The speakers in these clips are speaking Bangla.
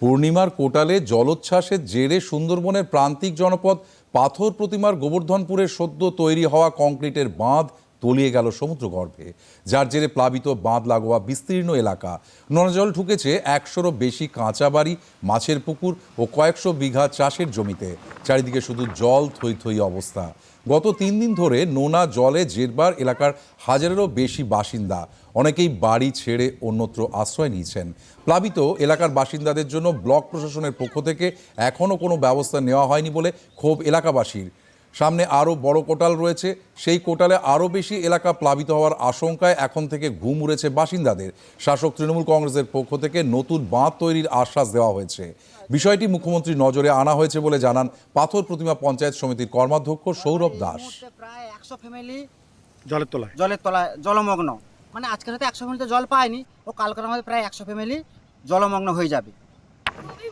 পূর্ণিমার কোটালে জলোচ্ছ্বাসের জেরে সুন্দরবনের প্রান্তিক জনপদ পাথর প্রতিমার গোবর্ধনপুরের সদ্য তৈরি হওয়া কংক্রিটের বাঁধ তলিয়ে গেল সমুদ্রগর্ভে, যার জেরে প্লাবিত বাঁধ লাগোয়া বিস্তীর্ণ এলাকা। নোনা জল ঢুকেছে একশোরও বেশি কাঁচা বাড়ি, মাছের পুকুর ও কয়েকশো বিঘা চাষের জমিতে। চারিদিকে শুধু জল থই থই অবস্থা। গত তিন দিন ধরে নোনা জলে জেরবার এলাকার হাজারেরও বেশি বাসিন্দা অনেকেই বাড়ি ছেড়ে অন্যত্র আশ্রয় নিয়েছেন। প্লাবিত এলাকার বাসিন্দাদের জন্য ব্লক প্রশাসনের পক্ষ থেকে এখনও কোনো ব্যবস্থা নেওয়া হয়নি বলে ক্ষোভ এলাকাবাসীর। সামনে আরও বড় কোটাল রয়েছে। সেই কোটালে আরও বেশি এলাকা প্লাবিত হওয়ার আশঙ্কায় এখন থেকে ঘুম উড়েছে বাসিন্দাদের। শাসক তৃণমূল কংগ্রেসের পক্ষ থেকে নতুন বাঁধ তৈরির আশ্বাস দেওয়া হয়েছে। বিষয়টি মুখ্যমন্ত্রীর নজরে আনা হয়েছে বলে জানান পাথর প্রতিমা পঞ্চায়েত সমিতির কর্মাধ্যক্ষ সৌরভ দাস। প্রায় একশো ফ্যামিলি জলের তলায়। জলের তলায় জলমগ্ন। মানে আজকে হয়তো একশো ফ্যামিলি তো জল পায়নি ও কালকের মধ্যে প্রায় একশো ফ্যামিলি জলমগ্ন হয়ে যাবে।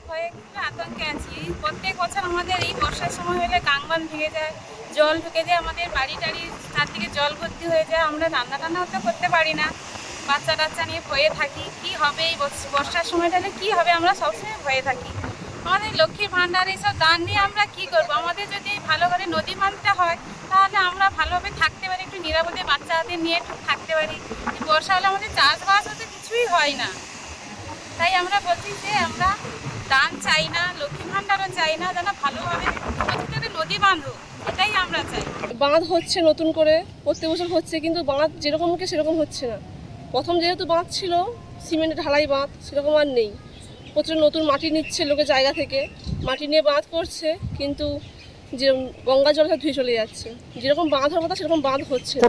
ভয়ে খুবই আতঙ্কে আছি। প্রত্যেক বছর আমাদের এই বর্ষার সময় হলে গাংবান ভেঙে যায়, জল ঢুকে যায়, আমাদের বাড়ি টাড়ি চারদিকে জল ভর্তি হয়ে যায়। আমরা রান্না টান্নাও তো করতে পারি না। বাচ্চা টাচ্চা নিয়ে ভয়ে থাকি। কি হবে এই বর্ষ- বর্ষার সময়টা হলে কী হবে? আমরা সবসময় ভয়ে থাকি। আমাদের লক্ষ্মীর ভাণ্ডার, এইসব দান নিয়ে আমরা কি করব? আমাদের যদি ভালো করে নদী বাঁধতে হয়, তাহলে আমরা ভালোভাবে থাকতে পারি, একটু নিরাপদে বাচ্চাদের নিয়ে একটু থাকতে পারি। বর্ষা হলে আমাদের চাষবাস হতে কিছুই হয় না। তাই আমরা বলছি যে আমরা দান চাই না লক্ষ্মী ভাণ্ডারও চাই না যেন ভালোভাবে প্রত্যেকটা নদী বাঁধো এটাই আমরা চাই। বাঁধ হচ্ছে নতুন করে প্রত্যেক বছর হচ্ছে কিন্তু বাঁধ যেরকমকে সেরকম হচ্ছে না। প্রথম যেহেতু বাঁধ ছিল সিমেন্টের ঢালাই বাঁধ সেরকম আর নেই। প্রচুর নতুন মাটি নিচ্ছে লোকে জায়গা থেকে মাটি নিয়ে বাঁধ করছে কিন্তু যে গঙ্গা জল ধুয়ে চলে যাচ্ছে। যেরকম বাঁধ হওয়ার কথা সেরকম বাঁধ হচ্ছে না।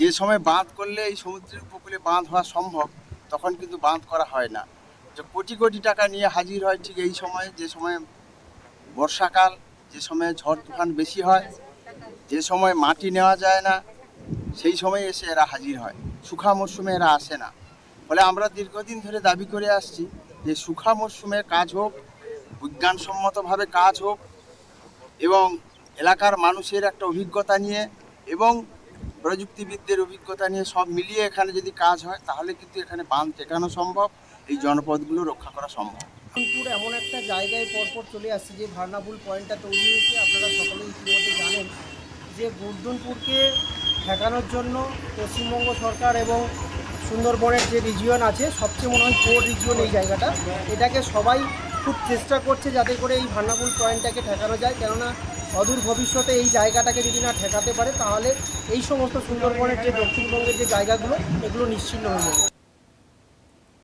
যে সময় বাঁধ করলে এই সমুদ্রের উপকূলে বাঁধ হওয়া সম্ভব তখন কিন্তু বাঁধ করা হয় না। যে কোটি কোটি টাকা নিয়ে হাজির হয় ঠিক এই সময়, যে সময় বর্ষাকাল, যে সময় ঝড় তুফান বেশি হয়, যে সময় মাটি নেওয়া যায় না, সেই সময় এসে এরা হাজির হয়। শুখা মরশুমে এরা আসে না। ফলে আমরা দীর্ঘদিন ধরে দাবি করে আসছি যে শুখা মরশুমে কাজ হোক, বিজ্ঞানসম্মতভাবে কাজ হোক, এবং এলাকার মানুষের একটা অভিজ্ঞতা নিয়ে এবং প্রযুক্তিবিদদের অভিজ্ঞতা নিয়ে সব মিলিয়ে এখানে যদি কাজ হয়, তাহলে কিন্তু এখানে বাঁধ টেকানো সম্ভব। এই জনপদগুলো রক্ষা করা সম্ভব। ভার্নাপুর এমন একটা জায়গায় পরপর চলে আসছে যে ভার্নাপুল পয়েন্টটা তৈরি হয়েছে। আপনারা সকলেই ইতিমধ্যে জানেন যে গুর্দনপুরকে ঠেকানোর জন্য পশ্চিমবঙ্গ সরকার এবং সুন্দরবনের যে রিজিয়ন আছে, সবচেয়ে মনে হয় কোর রিজিয়ন এই জায়গাটা, এটাকে সবাই খুব চেষ্টা করছে যাতে করে এই ভার্নাপুল পয়েন্টটাকে ঠেকানো যায়। কেননা অদূর ভবিষ্যতে এই জায়গাটাকে যদি না ঠেকাতে পারে, তাহলে এই সমস্ত সুন্দরবনের যে দক্ষিণবঙ্গের যে জায়গাগুলো, এগুলো নিশ্চিন্ন হয়ে যাবে।